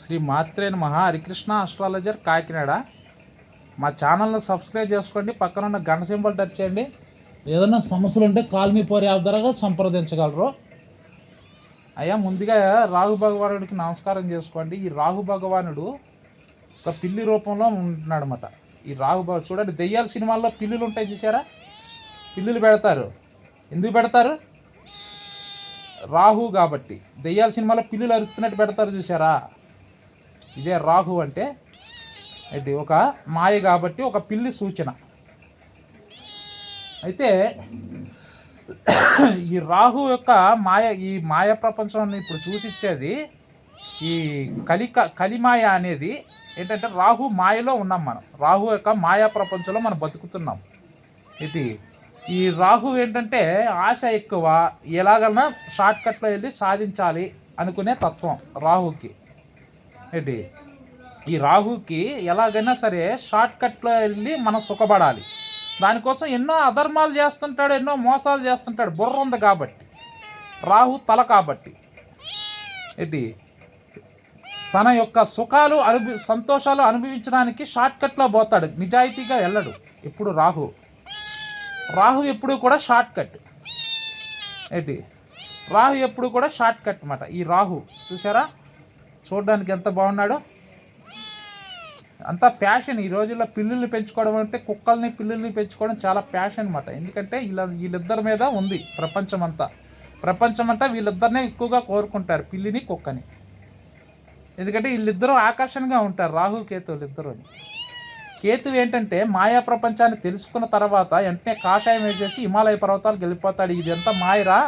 శ్రీ మాత్రేని మహా హరికృష్ణ ఆస్ట్రాలజర్ కాకినాడ. మా ఛానల్ని సబ్స్క్రైబ్ చేసుకోండి. పక్కన ఉన్న గంట సింబల్ టచ్ చేయండి. ఏదైనా సమస్యలు ఉంటే కాల్ మీ పోరి యాప్ ద్వారా సంప్రదించగలరు. అయ్యా ముందుగా రాహు భగవానుడికి నమస్కారం చేసుకోండి. ఈ రాహు భగవానుడు ఒక పిల్లి రూపంలో ఉంటున్నాడనమాట ఈ రాహు భగ చూడండి దెయ్యాల సినిమాల్లో పిల్లులు ఉంటాయి చూసారా పిల్లులు పెడతారు. ఎందుకు పెడతారు? రాహు కాబట్టి. దెయ్యాల సినిమాలో పిల్లులు అరుస్తున్నట్టు పెడతారు చూసారా ఇదే రాహు అంటే ఇది ఒక మాయ కాబట్టి ఒక పిల్లి సూచన. అయితే ఈ రాహు యొక్క మాయ ఈ మాయ ప్రపంచాన్ని ఇప్పుడు చూసిచ్చేది ఈ కలిక కలిమాయ అనేది ఏంటంటే రాహు మాయలో ఉన్నాం మనం. రాహు యొక్క మాయా ప్రపంచంలో మనం బతుకుతున్నాం. ఇది ఈ రాహు ఏంటంటే ఆశ ఎక్కువ ఎలాగన్నా షార్ట్ కట్లో వెళ్ళి సాధించాలి అనుకునే తత్వం రాహుకి. ఏంటి? ఈ రాహుకి ఎలాగైనా సరే షార్ట్ కట్లో వెళ్ళి మనం సుఖపడాలి. దానికోసం ఎన్నో అధర్మాలు చేస్తుంటాడు ఎన్నో మోసాలు చేస్తుంటాడు. బుర్ర ఉంది కాబట్టి. రాహు తల కాబట్టి. ఏంటి? తన యొక్క సుఖాలు అనుభవి సంతోషాలు అనుభవించడానికి షార్ట్ కట్లో పోతాడు. నిజాయితీగా వెళ్ళడు ఎప్పుడు రాహు. రాహు ఎప్పుడు కూడా షార్ట్ కట్ ఏంటి? రాహు ఎప్పుడు కూడా షార్ట్ కట్ అన్నమాట. ఈ రాహు చూసారా? చూడడానికి ఎంత బాగున్నాడో. అంతా ఫ్యాషన్ ఈ రోజుల్లో పిల్లుల్ని పెంచుకోవడం అంటే కుక్కల్ని పిల్లుల్ని పెంచుకోవడం చాలా ఫ్యాషన్ అనమాట ఎందుకంటే వీళ్ళ వీళ్ళిద్దరి మీద ఉంది ప్రపంచం అంతా ప్రపంచం అంతా వీళ్ళిద్దరినే ఎక్కువగా కోరుకుంటారు పిల్లిని కుక్కని. ఎందుకంటే వీళ్ళిద్దరూ ఆకర్షణగా ఉంటారు రాహు కేతువులు ఇద్దరు కేతు ఏంటంటే మాయా ప్రపంచాన్ని తెలుసుకున్న తర్వాత వెంటనే కాషాయం వేసేసి హిమాలయ పర్వతాలకు వెళ్ళిపోతాడు. ఇది ఎంత మాయరా?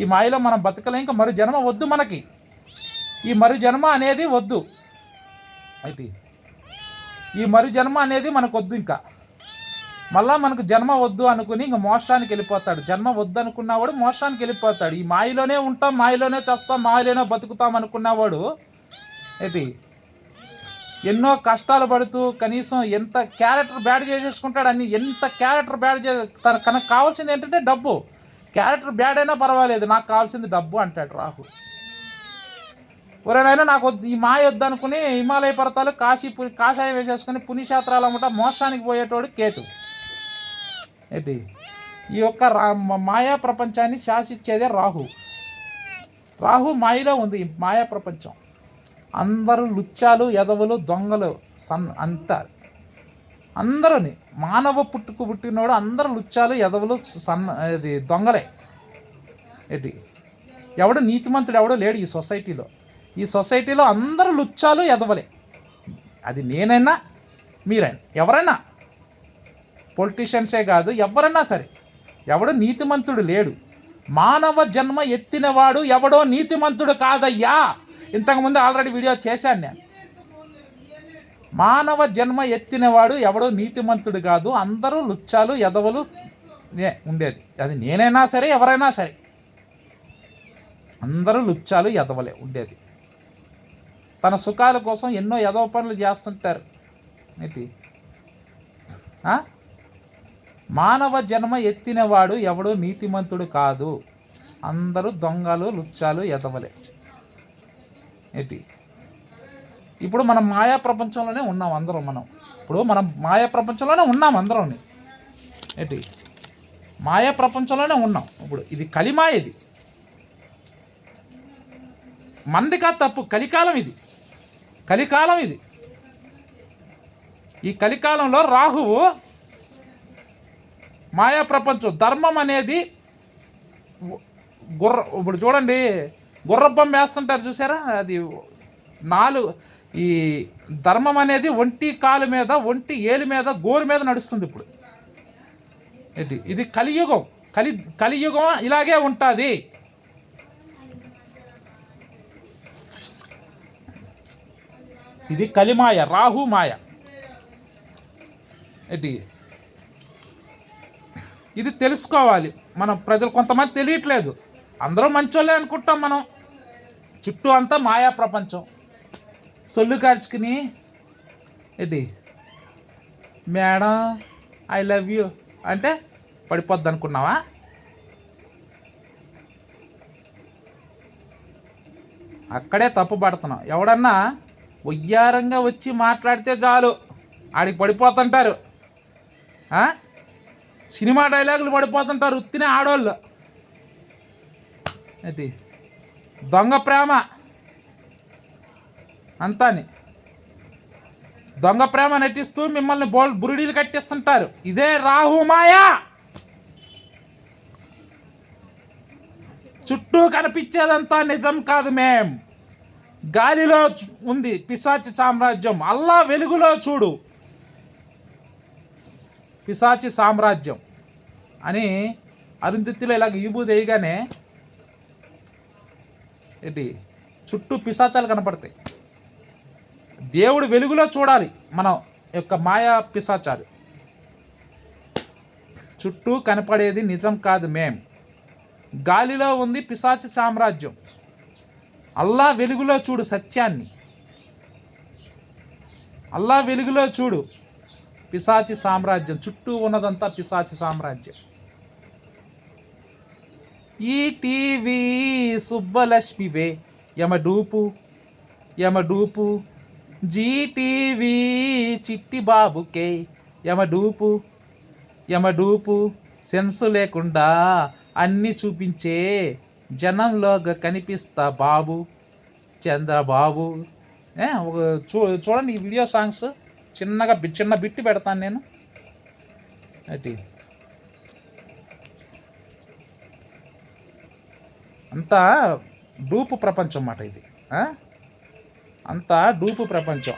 ఈ మాయలో మనం బతకలే ఇంకా మరో జన్మ వద్దు మనకి. ఈ మరు జన్మ అనేది వద్దు. అయితే ఈ మరు జన్మ అనేది మనకు వద్దు ఇంకా. మళ్ళా మనకు జన్మ వద్దు అనుకుని ఇంక మోసానికి వెళ్ళిపోతాడు. జన్మ వద్దు అనుకున్నవాడు మోసానికి వెళ్ళిపోతాడు. ఈ మాయలోనే ఉంటాం మాయలోనే చేస్తాం మాయలోనే బతుకుతాం అనుకున్నవాడు అయితే ఎన్నో కష్టాలు పడుతూ కనీసం ఎంత క్యారెక్టర్ బ్యాడ్ చేసేసుకుంటాడు అన్ని ఎంత క్యారెక్టర్ బ్యాడ్ చే తన తనకు కావాల్సింది ఏంటంటే డబ్బు. క్యారెక్టర్ బ్యాడ్ అయినా పర్వాలేదు నాకు కావాల్సింది డబ్బు అంటాడు రాహుల్. ఎవరైనా నాకు ఈ మాయ వద్దనుకుని హిమాలయ పర్వతాలు కాశీ పురి కాషాయం వేసేసుకుని పుణ్యక్షేత్రాలు అమ్మట మోసానికి పోయేటోడు కేతు. ఏంటి? ఈ యొక్క రా మాయా ప్రపంచాన్ని శాసించేదే రాహు. రాహు మాయలో ఉంది మాయా ప్రపంచం. అందరూ లుచ్చాలు ఎదవలు దొంగలు సన్ అంతా. అందరూని మానవ పుట్టుకు పుట్టినోడు అందరూ లుచ్చాలు ఎదవలు సన్న ఇది దొంగలే. ఏంటి? ఎవడు నీతిమంతుడు ఎవడో లేడు ఈ సొసైటీలో. ఈ సొసైటీలో అందరూ లుచ్చాలు ఎదవలే. అది నేనైనా మీరైనా ఎవరైనా. పొలిటీషియన్సే కాదు ఎవరైనా సరే. ఎవడు నీతిమంతుడు లేడు. మానవ జన్మ ఎత్తినవాడు ఎవడో నీతిమంతుడు కాదయ్యా. ఇంతకుముందు ఆల్రెడీ వీడియో చేశాను నేను. మానవ జన్మ ఎత్తినవాడు ఎవడో నీతిమంతుడు కాదు అందరూ లుచ్చాలు ఎదవలు నే- ఉండేది. అది నేనైనా సరే ఎవరైనా సరే. అందరూ లుచ్చాలు ఎదవలే ఉండేది. తన సుఖాల కోసం ఎన్నో యదో పనులు చేస్తుంటారు. ఏంటి? మానవ జన్మ ఎత్తినవాడు ఎవడు నీతిమంతుడు కాదు. అందరూ దొంగలు లుచ్చాలు ఎదవలే ఏంటి? ఇప్పుడు మనం మాయా ప్రపంచంలోనే ఉన్నాం అందరం మనం. ఇప్పుడు మనం మాయా ప్రపంచంలోనే ఉన్నాం అందరం. ఏంటి? మాయా ప్రపంచంలోనే ఉన్నాం. ఇప్పుడు ఇది కలిమాయ ఇది. మంది కాదు తప్పు కలికాలం ఇది. కలికాలం ఇది. ఈ కలికాలంలో రాహువు మాయా ప్రపంచం ధర్మం అనేది గుర్ర ఇప్పుడు చూడండి గుర్రబ్బం వేస్తుంటారు చూసారా? అది నాలుగు ఈ ధర్మం అనేది ఒంటి కాలు మీద ఒంటి ఏలు మీద గోరు మీద నడుస్తుంది ఇప్పుడు. ఇది కలియుగం. కలి కలియుగం ఇలాగే ఉంటుంది. ఇది కలిమాయ రాహు మాయ. ఏంటి? ఇది తెలుసుకోవాలి. మనం ప్రజలు కొంతమంది తెలియట్లేదు. అందరూ మంచోళ్ళే అనుకుంటాం మనం. చుట్టూ అంతా మాయా ప్రపంచం. సొల్లు కార్చుకుని ఏంటి? Madam I love you. అంటే పడిపోద్ది అనుకున్నావా అక్కడే తప్పు పడుతున్నాం ఎవడన్నా ఒయ్యారంగా వచ్చి మాట్లాడితే చాలు. ఆడికి పడిపోతుంటారు. సినిమా డైలాగులు పడిపోతుంటారు ఉత్తినే ఆడవాళ్ళు ఏంటి? దొంగ ప్రేమ. అంతాని. దొంగ ప్రేమ నటిస్తూ మిమ్మల్ని బోల్ బురుడీలు కట్టిస్తుంటారు. ఇదే రాహుమాయా చుట్టూ కనిపించేదంతా నిజం కాదు మేం. గాలిలో ఉంది పిశాచి సామ్రాజ్యం. అల్లా వెలుగులో చూడు. పిశాచి సామ్రాజ్యం. అని అరుంధతిలో ఇలాగ ఈబు వేయగానే ఏంటి? చుట్టూ పిశాచాలు కనపడతాయి. దేవుడు వెలుగులో చూడాలి మనం యొక్క మాయా పిశాచాలు. చుట్టూ కనపడేది నిజం కాదు మేం. గాలిలో ఉంది పిశాచి సామ్రాజ్యం. అల్లా వెలుగులో చూడు సత్యాన్ని. అల్లా వెలుగులో చూడు పిశాచి సామ్రాజ్యం చుట్టూ ఉన్నదంతా పిశాచి సామ్రాజ్యం. ఈ టీవీ సుబ్బలక్ష్మివే యమడూపు యమడూపు. జీటీవీ చిట్టి బాబుకే యమడూపు యమడూపు. సెన్సు లేకుండా అన్నీ చూపించే జనంలోగా కనిపిస్తా బాబు చంద్రబాబు. ఒక చూ చూడండి ఈ వీడియో సాంగ్స్. చిన్నగా బి- చిన్న బిట్టి పెడతాను నేను. అటు. అంతా డూపు ప్రపంచం అన్నమాట ఇది. అంతా డూపు ప్రపంచం.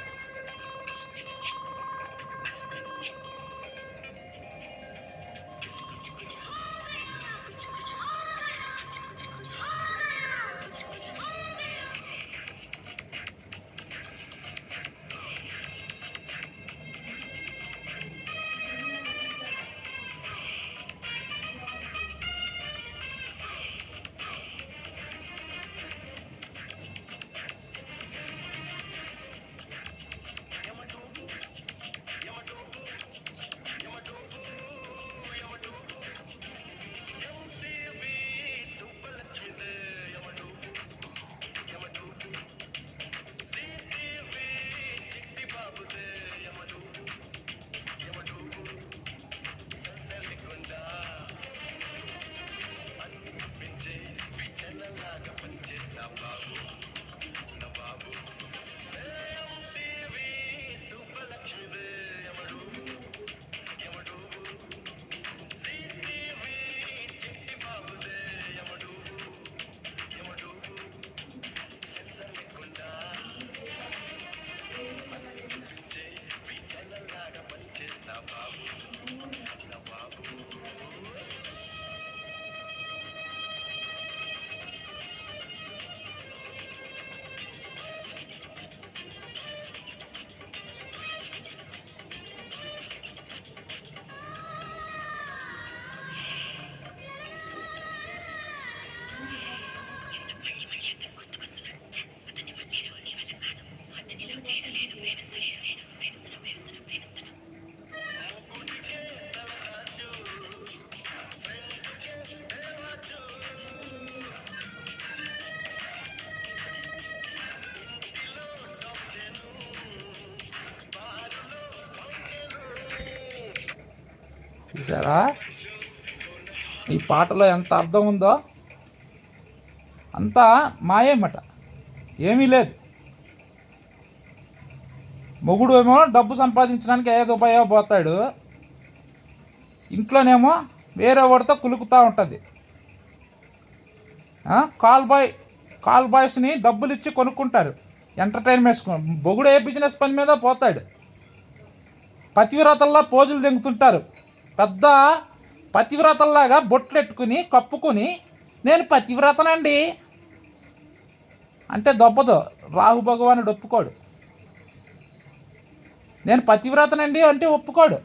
చూసారా? ఈ పాటలో ఎంత అర్థం ఉందో అంతా మాయేమట. ఏమీ లేదు. మొగుడు ఏమో డబ్బు సంపాదించడానికి ఏదో ఉపయోగ పోతాడు ఇంట్లోనేమో వేరే వాడితో కులుకుతూ ఉంటుంది. కాల్ బాయ్ కాల్ బాయ్స్ని డబ్బులు ఇచ్చి కొనుక్కుంటారు. ఎంటర్టైన్మెంట్స్ బొగుడు ఏ బిజినెస్ పని మీద పోతాడు. పతివ్రతల్లో పోజులు దెంగుతుంటారు పెద్ద పతివ్రతల్లాగా బొట్లెట్టుకుని కప్పుకొని నేను పతివ్రతనండి. అంటే దొబ్బదు. రాహు భగవానుడు ఒప్పుకోడు. నేను పతివ్రతనండి అంటే ఒప్పుకోడు.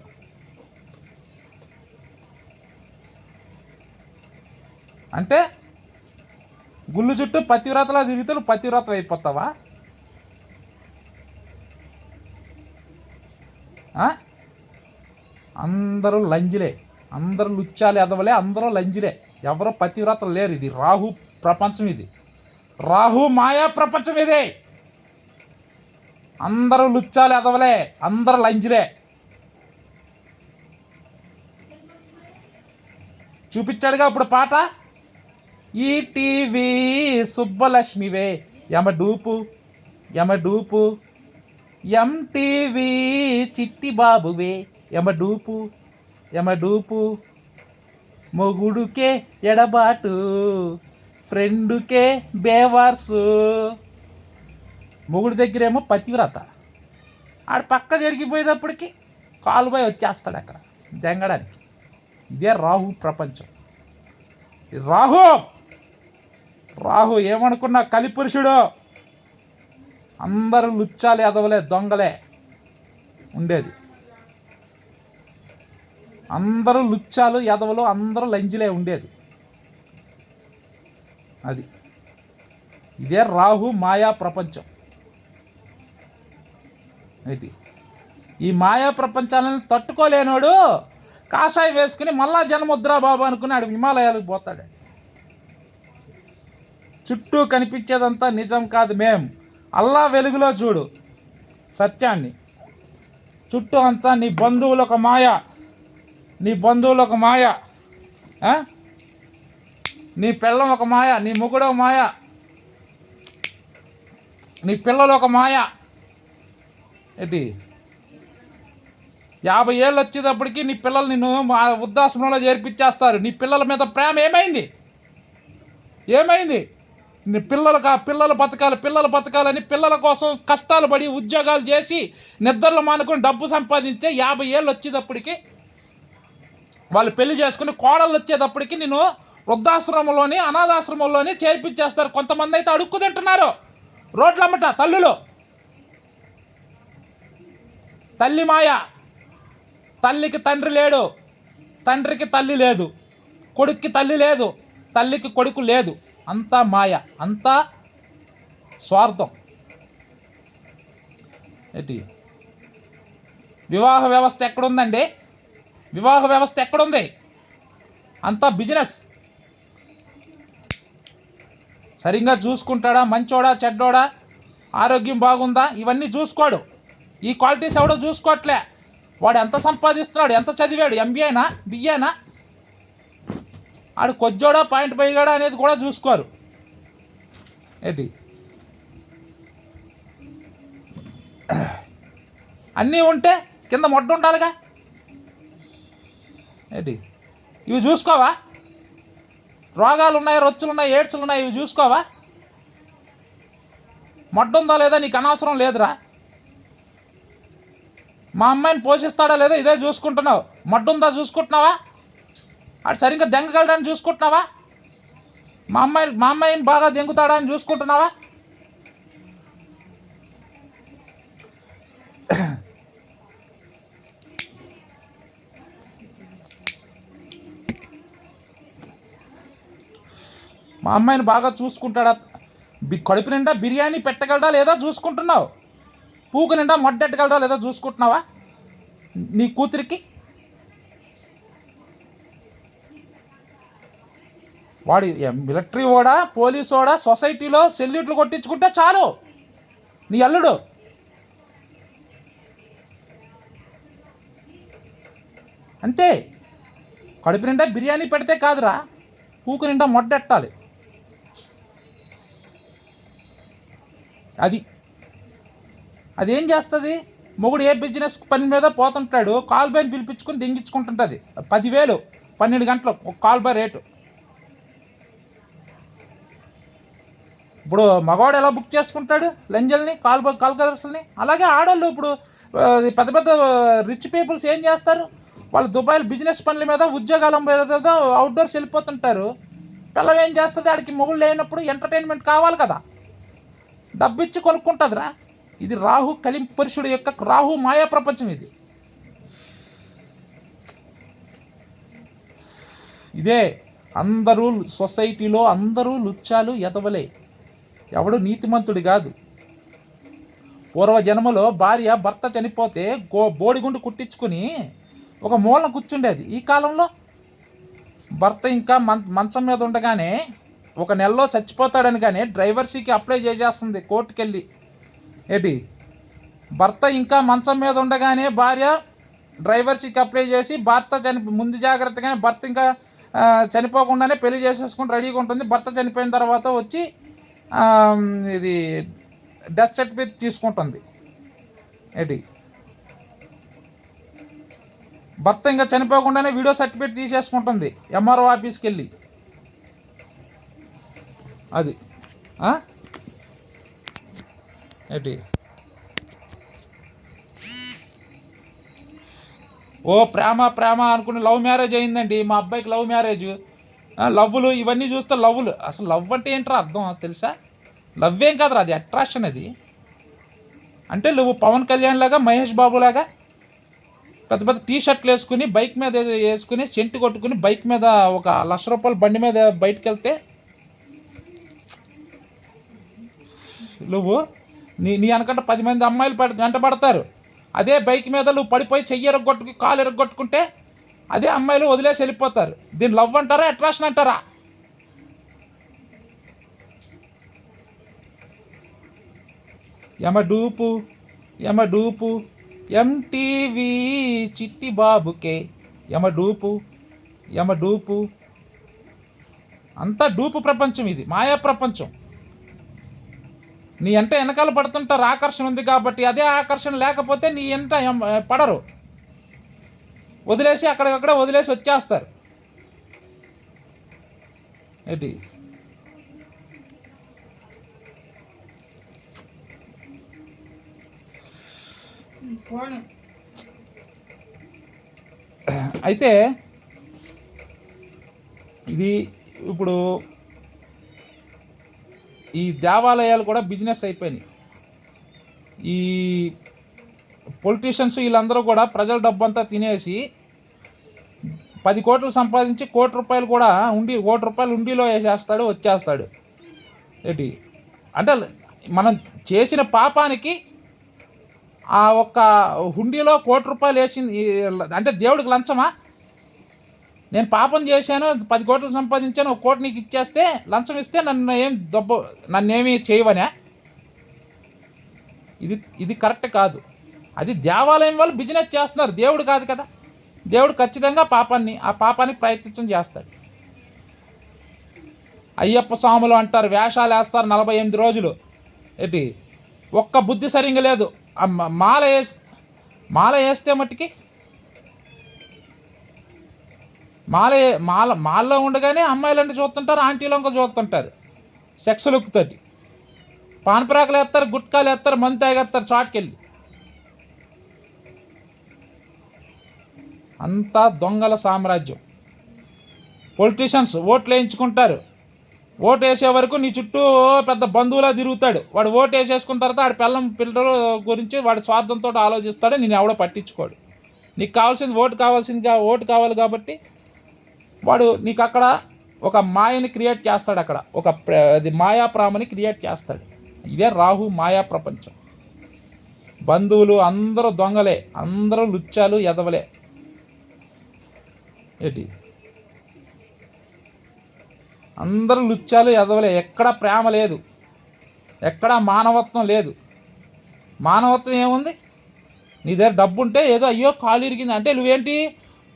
అంటే గుళ్ళు చుట్టూ పతివ్రతలా తిరిగితే నువ్వు పతివ్రత అయిపోతావా? అందరూ లంజిలే. అందరూ లుచ్చాలు ఎదవలే అందరూ లంజిలే. ఎవరో పతివ్రతలు లేరు ఇది. రాహు ప్రపంచం ఇది. రాహు మాయా ప్రపంచం ఇదే. అందరూ లుచ్చాలు ఎదవలే అందరూ లంజిలే. చూపించాడుగా ఇప్పుడు పాట? ఈ టీవీ సుబ్బలక్ష్మివే. యమ డూపు యమ డూపు. ఎంటీవీ చిట్టి బాబువే ఎమడూపు డూపు డూపు మొగుడుకే ఎడబాటు ఫ్రెండుకే బేవార్సు. మొగుడు దగ్గరేమో పతివ్రత ఆడ పక్క జరిగిపోయేటప్పటికి కాలుబాయ్ వచ్చేస్తాడు అక్కడ దెంగడానికి. ఇదే రాహు ప్రపంచం. రాహు! రాహు ఏమనుకున్నా కలిపురుషుడు అందరూ లుచ్చాలే అదవలే దొంగలే. ఉండేది. అందరూ లుచ్చాలు ఎదవలు అందరూ లంజిలే ఉండేది. అది. ఇదే రాహు మాయా ప్రపంచం. ఏంటి? ఈ మాయా ప్రపంచాలను తట్టుకోలేనోడు కాషాయ వేసుకుని మళ్ళా జన్ముద్రా బాబు అనుకుని ఆడు హిమాలయాలకు పోతాడు. చుట్టూ కనిపించేదంతా నిజం కాదు మేం. అల్లా వెలుగులో చూడు సత్యాన్ని. చుట్టూ అంతా నీ బంధువులు ఒక మాయ. నీ బంధువులు ఒక మాయ నీ పిల్లం ఒక మాయ నీ ముగ్గుడు ఒక మాయ నీ పిల్లలు ఒక మాయ. ఏంటి? యాభై ఏళ్ళు వచ్చేటప్పటికి నీ పిల్లలు నిన్ను మా వృద్ధాశ్రమంలో చేర్పించేస్తారు. నీ పిల్లల మీద ప్రేమ ఏమైంది? ఏమైంది? నీ పిల్లలకు ఆ పిల్లలు బతకాలి పిల్లలు బతకాలని పిల్లల కోసం కష్టాలు పడి ఉద్యోగాలు చేసి నిద్రలు మానుకొని డబ్బు సంపాదించే యాభై ఏళ్ళు వచ్చేటప్పటికి వాళ్ళు పెళ్ళి చేసుకుని కోడలు వచ్చేటప్పటికి నేను వృద్ధాశ్రమంలోని అనాథాశ్రమంలోని చేర్పించేస్తారు. కొంతమంది అయితే అడుక్కు తింటున్నారు. రోడ్లమ్మట తల్లులు. తల్లి మాయ. తల్లికి తండ్రి లేడు. తండ్రికి తల్లి లేదు. కొడుక్కి తల్లి లేదు. తల్లికి కొడుకు లేదు. అంతా మాయ. అంతా స్వార్థం. ఏంటి? వివాహ వ్యవస్థ ఎక్కడుందండి? వివాహ వ్యవస్థ ఎక్కడుంది? అంతా బిజినెస్. సరిగ్గా చూసుకుంటాడా? మంచోడా? చెడ్డోడా? ఆరోగ్యం బాగుందా? ఇవన్నీ చూసుకోడు. ఈ క్వాలిటీస్ ఎవడో చూసుకోవట్లే వాడు ఎంత సంపాదిస్తున్నాడు? ఎంత చదివాడు? ఎంబీఏనా? బిఏనా? ఆడు కొజ్జోడా పాయింట్ పోయిగాడా అనేది కూడా చూసుకోరు. ఏంటి? అన్నీ ఉంటే కింద మొడ్డు ఉండాలిగా. ఏంటి? ఇవి చూసుకోవా? రోగాలు ఉన్నాయి రొచ్చులు ఉన్నాయి ఏడ్చులు ఉన్నాయి ఇవి చూసుకోవా? మడ్డుందా లేదా నీకు అనవసరం లేదురా. మా అమ్మాయిని పోషిస్తాడా లేదా ఇదే చూసుకుంటున్నావు. మడ్డుందా చూసుకుంటున్నావా? అటు సరిగ్గా దెంగగలడని చూసుకుంటున్నావా? మా అమ్మాయి మా అమ్మాయిని బాగా దెంగుతాడా అని చూసుకుంటున్నావా? మా అమ్మాయిని బాగా చూసుకుంటాడా? కడుపు నిండా బిర్యానీ పెట్టగలడా లేదా చూసుకుంటున్నావు? పూకు నిండా మొడ్డెట్టగలడా లేదా చూసుకుంటున్నావా? నీ కూతురికి? వాడు మిలిటరీ ఓడా పోలీస్ ఓడా సొసైటీలో సెల్యూట్లు కొట్టించుకుంటే చాలు. నీ అల్లుడు. అంతే. కడుపు నిండా బిర్యానీ పెడితే కాదురా. పూకు నిండా మొడ్డెట్టాలి అది. అదేం చేస్తుంది? మొగుడు ఏ బిజినెస్ పని మీద పోతుంటాడు కాల్ బైని పిలిపించుకుని దింగించుకుంటుంటుంది. పదివేలు పన్నెండు గంటలు ఒక కాల్ బై రేటు. ఇప్పుడు మగవాడు ఎలా బుక్ చేసుకుంటాడు? లంజల్ని కాల్ బై కాల్ కలర్స్ని? అలాగే ఆడవాళ్ళు ఇప్పుడు పెద్ద పెద్ద రిచ్ పీపుల్స్ ఏం చేస్తారు? వాళ్ళు దుబాయ్ బిజినెస్ పనుల మీద ఉద్యోగాల మీద అవుట్డోర్స్ వెళ్ళిపోతుంటారు. పిల్లలు ఏం చేస్తుంది? ఆడికి మొగుళ్ళు లేనప్పుడు ఎంటర్టైన్మెంట్ కావాలి కదా. డబ్బిచ్చి కొనుక్కుంటుందిరా. ఇది రాహు కలింపురుషుడు యొక్క రాహు మాయా ప్రపంచం ఇది. ఇదే అందరూ సొసైటీలో అందరూ లుచ్చాలు ఎదవలే. ఎవడు నీతిమంతుడు కాదు. పూర్వజన్మలో భార్య భర్త చనిపోతే గో బోడిగుండు కుట్టించుకుని ఒక మూలన కూర్చుండేది. ఈ కాలంలో భర్త ఇంకా మంచం మీద ఉండగానే ఒక నెలలో చచ్చిపోతాడని కానీ డ్రైవర్సీకి అప్లై చేసేస్తుంది కోర్టుకెళ్ళి. ఏంటి భర్త ఇంకా మంచం మీద ఉండగానే భార్య డ్రైవర్సీకి అప్లై చేసి భర్త చని ముందు జాగ్రత్తగానే భర్త ఇంకా చనిపోకుండానే పెళ్ళి చేసేసుకుని రెడీగా ఉంటుంది. భర్త చనిపోయిన తర్వాత వచ్చి ఇది డెత్ సర్టిఫికేట్ తీసుకుంటుంది. ఏంటి భర్త ఇంకా చనిపోకుండానే వీడియో సర్టిఫికేట్ తీసేసుకుంటుంది. ఎంఆర్ఓ ఆఫీస్కి వెళ్ళి. అది. ఏంటి? ఓ ప్రేమ ప్రేమ అనుకుని లవ్ మ్యారేజ్ అయిందండి. మా అబ్బాయికి లవ్ మ్యారేజ్. లవ్వులు ఇవన్నీ చూస్తే లవ్వులు. అసలు లవ్ అంటే ఏంట్రా అర్థం? తెలుసా? లవ్ ఏం కాదురా అది అట్రాక్షన్ అది. అంటే నువ్వు పవన్ కళ్యాణ్ లాగా మహేష్ బాబు లాగా పెద్ద పెద్ద టీ షర్ట్లు వేసుకుని బైక్ మీద వేసుకుని సెంటు కొట్టుకుని బైక్ మీద ఒక లక్ష రూపాయల బండి మీద బయటకు వెళ్తే నువ్వు నీ నీ అనకంటే పది మంది అమ్మాయిలు పడి వెంట పడతారు. అదే బైక్ మీద నువ్వు పడిపోయి చెయ్యి ఎరగొట్టుకు కాలు ఎరగొట్టుకుంటే అదే అమ్మాయిలు వదిలేసి వెళ్ళిపోతారు. దీన్ని లవ్ అంటారా అట్రాక్షన్ అంటారా? యమ డూపు యమ డూపు ఎంటీవీ చిట్టి బాబుకే. యమ డూపు యమ డూపు. అంతా డూపు ప్రపంచం ఇది మాయా ప్రపంచం. నీ ఎంట వెనకాల పడుతుంటారు ఆకర్షణ ఉంది కాబట్టి అదే ఆకర్షణ లేకపోతే నీ ఎంట పడరు. వదిలేసి అక్కడికక్కడ వదిలేసి వచ్చేస్తారు. ఏంటి? అయితే ఇది ఇప్పుడు ఈ దేవాలయాలు కూడా బిజినెస్ అయిపోయినాయి. ఈ పొలిటీషియన్స్ వీళ్ళందరూ కూడా ప్రజల డబ్బంతా తినేసి పది కోట్లు సంపాదించి కోటి రూపాయలు కూడా ఉండి కోటి రూపాయలు ఉండిలో వేసేస్తాడు వచ్చేస్తాడు. ఏంటి? అంటే మనం చేసిన పాపానికి ఆ ఒక్క హుండీలో కోటి రూపాయలు వేసింది అంటే దేవుడికి లంచమా? నేను పాపం చేశాను పది కోట్లు సంపాదించాను ఒక కోటి నీకు ఇచ్చేస్తే లంచం ఇస్తే నన్ను ఏం దెబ్బ నన్నేమి చేయవనే? ఇది ఇది కరెక్ట్ కాదు. అది దేవాలయం వాళ్ళు బిజినెస్ చేస్తున్నారు. దేవుడు కాదు కదా. దేవుడు ఖచ్చితంగా పాపాన్ని ఆ పాపానికి ప్రయత్నించడం చేస్తాడు. అయ్యప్ప స్వాములు అంటారు వేషాలు వేస్తారు నలభై ఎనిమిది రోజులు. ఏంటి? ఒక్క బుద్ధి సరిగ్గా లేదు. ఆ మాల వేసి మాల వేస్తే మట్టుకి మాల మాల మాల్లో ఉండగానే అమ్మాయిలంటే చూస్తుంటారు ఆంటీలు ఇంకా చూస్తుంటారు. సెక్స్ లుక్ తోటి. వేస్తారు గుట్కాలు వేస్తారు మందు తాగేస్తారు చాటుకెళ్ళి. అంతా దొంగల సామ్రాజ్యం. పొలిటీషియన్స్ ఓట్లు వేయించుకుంటారు. ఓటు వేసే వరకు నీ చుట్టూ పెద్ద బంధువులా తిరుగుతాడు. వాడు ఓటు వేసేసుకున్న తర్వాత వాడి పిల్లం పిల్లల గురించి వాడి స్వార్థంతో ఆలోచిస్తాడు నేను ఎవడో పట్టించుకోడు. నీకు కావాల్సింది ఓటు కావాల్సింది ఓటు కావాలి కాబట్టి వాడు నీకు అక్కడ ఒక మాయని క్రియేట్ చేస్తాడు అక్కడ. ఒక ప్ర- అది మాయాప్రామని క్రియేట్ చేస్తాడు. ఇదే రాహు మాయా ప్రపంచం. బంధువులు అందరూ దొంగలే అందరూ లుచ్చాలు ఎదవలే. ఏంటి? అందరూ లుచ్చాలు ఎదవలే. ఎక్కడ ప్రేమ లేదు. ఎక్కడ మానవత్వం లేదు. మానవత్వం ఏముంది? నీ దగ్గర డబ్బు ఉంటే ఏదో అయ్యో కాలు ఇరిగింది. అంటే నువ్వేంటి?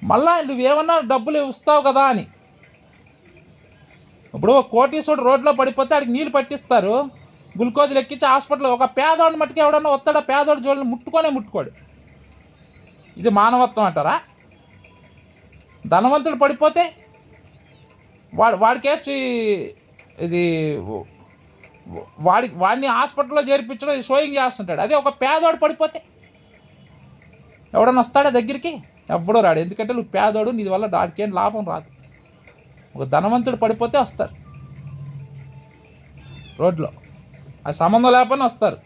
మళ్ళా నువ్వేమన్నా డబ్బులు ఇస్తావు కదా అని. ఇప్పుడు ఒక కోటీశ్వరుడు రోడ్లో పడిపోతే ఆడికి నీళ్ళు పట్టిస్తారు. గ్లూకోజులు ఎక్కించి హాస్పిటల్ ఒక పేదోడిని మట్టుకు ఎవడన్నా వస్తాడా? పేదోడు చూడని ముట్టుకొనే ముట్టుకోడు. ఇది మానవత్వం అంటారా? ధనవంతుడు పడిపోతే వాడు వాడికేసి ఇది వాడి వాడిని హాస్పిటల్లో చేర్పించడం షోయింగ్ చేస్తుంటాడు. అదే ఒక పేదోడు పడిపోతే ఎవడన్నా వస్తాడా దగ్గరికి? ఎవడో రాడు. ఎందుకంటే నువ్వు పేదోడు నీ వల్ల వాడికేం లాభం రాదు. ఒక ధనవంతుడు పడిపోతే వస్తారు. రోడ్లో. ఆ సంబంధం లేకపోయినా వస్తారు.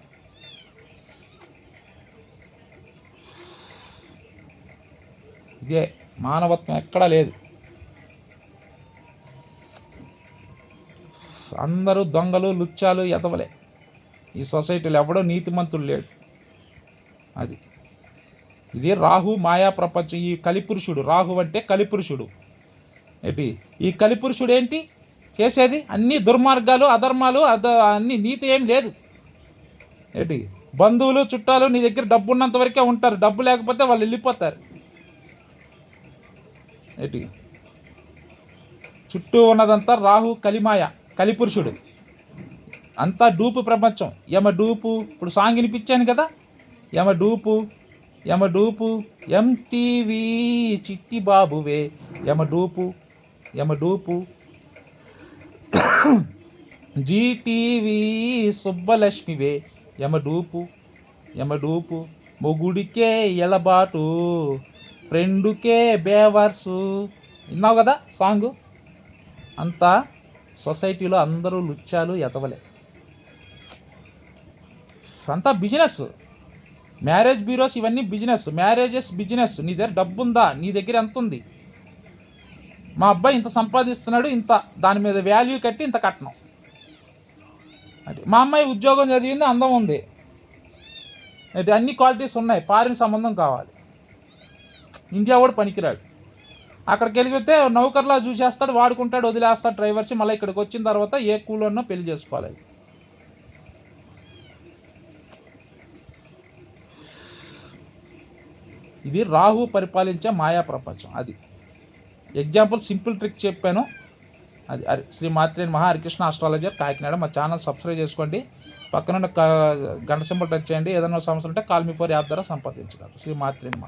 ఇదే మానవత్వం ఎక్కడా లేదు. అందరూ దొంగలు లుచ్చాలు ఎదవలే. ఈ సొసైటీలో ఎవడో నీతిమంతుడు లేడు. అది. ఇది రాహు మాయా ప్రపంచం. ఈ కలిపురుషుడు రాహు అంటే కలిపురుషుడు. ఏంటి? ఈ కలిపురుషుడు ఏంటి? చేసేది అన్ని దుర్మార్గాలు అధర్మాలు అద అన్ని నీతి ఏం లేదు. ఏంటి? బంధువులు చుట్టాలు నీ దగ్గర డబ్బు ఉన్నంత వరకే ఉంటారు. డబ్బు లేకపోతే వాళ్ళు వెళ్ళిపోతారు. ఏంటి? చుట్టూ ఉన్నదంతా రాహు కలిమాయ కలిపురుషుడు. అంతా డూపు ప్రపంచం. యమ డూపు ఇప్పుడు సాంగ్ వినిపించాను కదా? యమ డూపు యమ డూపు ఎంటీవీ చిట్టి బాబువే యమ డూపు యమ డూపు జీటీవీ సుబ్బలక్ష్మివే. యమడూపు యమడూపు. మొగుడికే ఎలబాటు ఫ్రెండుకే బేవర్సు. విన్నావు కదా సాంగ్? అంతా సొసైటీలో అందరూ లుచ్చాలు ఎతవలే అంతా బిజినెస్ మ్యారేజ్ బ్యూరోస్ ఇవన్నీ బిజినెస్ మ్యారేజెస్ బిజినెస్ నీ దగ్గర డబ్బు ఉందా నీ దగ్గర ఎంత ఉంది మా అబ్బాయి ఇంత సంపాదిస్తున్నాడు ఇంత దాని మీద వాల్యూ కట్టి ఇంత కట్నం. అంటే మా అమ్మాయి ఉద్యోగం చదివింది అందం ఉంది. అంటే అన్ని క్వాలిటీస్ ఉన్నాయి ఫారిన్ సంబంధం కావాలి. ఇండియా కూడా పనికిరాడు. అక్కడికి వెళ్ళిపోతే నౌకర్లా చూసేస్తాడు వాడుకుంటాడు వదిలేస్తాడు డ్రైవర్స్ మళ్ళీ ఇక్కడికి వచ్చిన తర్వాత ఏ కూలోనో పెళ్ళి చేసుకోవాలి. ఇది రాహు పరిపాలించే మాయా ప్రపంచం. అది ఎగ్జాంపుల్ సింపుల్ ట్రిక్ చెప్పాను. అది హరి శ్రీ మాత్రేని మహా హరికృష్ణ ఆస్ట్రాలజర్ కాకినాడ. మా ఛానల్ సబ్స్క్రైబ్ చేసుకోండి. పక్కనున్న క- గంట సింబల్ టచ్ చేయండి. ఏదైనా సమస్య ఉంటే కాల్ మీ ఫోర్ యాప్ ద్వారా సంప్రదించగలరు. శ్రీ మాత్రేని మహా